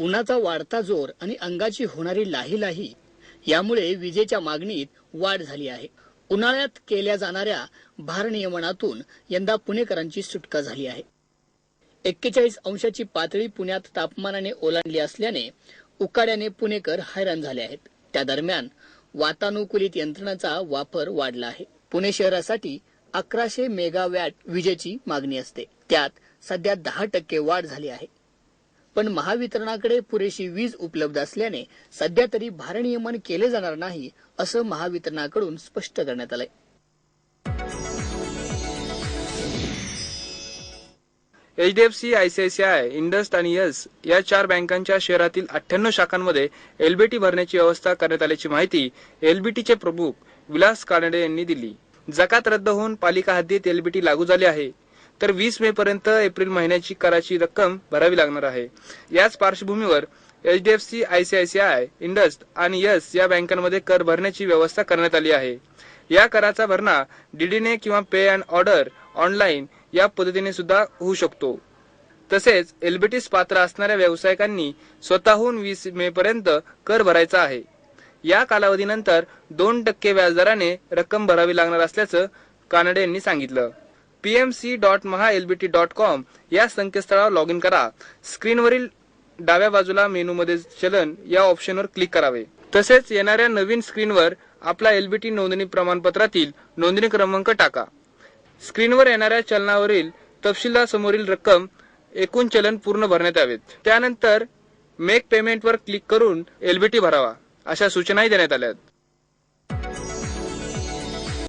उन्हाचा वाढता जोर आणि अंगाची होणारी लाही लाही यामुळे विजेच्या मागणीत वाढ झाली आहे. उन्हाळ्यात केल्या जाणाऱ्या भारनियमनातून यंदा पुणेकरांची सुटका झाली आहे. एक्केचाळीस अंशाची पातळी पुण्यात तापमानाने ओलांडली असल्याने उकाड्याने पुणेकर हैराण झाले आहेत. त्या दरम्यान वातानुकूलित यंत्रणाचा वापर वाढला आहे. पुणे शहरासाठी अकराशे मेगावॅट विजेची मागणी असते. त्यात सध्या दहा टक्के वाढ झाली आहे. पण महावितरणाकडे पुरेशी वीज उपलब्ध असल्याने सध्या तरी भारनियमन केले जाणार नाही असं महावितरणाकडून स्पष्ट करण्यात आलंय. एचडीएफसी आयसीआयसीआय इंडस्ट आणि यस या चार बँकांच्या शहरातील अठ्ठ्याण्णव शाखांमध्ये एलबीटी भरण्याची व्यवस्था करण्यात आल्याची माहिती एलबीटीचे प्रमुख विलास कानडे यांनी दिली. जकात रद्द होऊन पालिका हद्दीत एलबीटी लागू झाली आहे. तर वीस मे पर्यंत एप्रिल महिन्याची कराची रक्कम भरावी लागणार आहे. याच पार्श्वभूमीवर एचडीएफसी आयसीआयसीआय इंडस्ट आणि यस या बँकांमध्ये कर भरण्याची व्यवस्था करण्यात आली आहे. या कराचा भरणा डीडीने किंवा पे अँड ऑर्डर ऑनलाईन या पद्धतीने सुद्धा होऊ शकतो. तसेच एलबीटीस पात्र असणाऱ्या व्यावसायिकांनी स्वतःहून वीस मे पर्यंत कर भरायचा आहे. या कालावधीनंतर दोन टक्के व्याजदराने रक्कम भरावी लागणार असल्याचं कानडे यांनी सांगितलं. PMC dot Maha LBT dot com या संकेतस्थळावर लॉग इन करा. स्क्रीनवरील डाव्या बाजूला मेनूमध्ये चलन या ऑप्शनवर क्लिक करावे. तसेच येणाऱ्या नवीन स्क्रीनवर आपला एलबीटी नोंदणी प्रमाणपत्रातील नोंदणी क्रमांक टाका. स्क्रीनवर येणाऱ्या चलनावरील तपशीलदारसमोरील रक्कम एकूण चलन पूर्ण भरण्यात यावेत. त्यानंतर मेक पेमेंटवर क्लिक करून एलबीटी भरावा. अशा सूचनाही देण्यात आल्या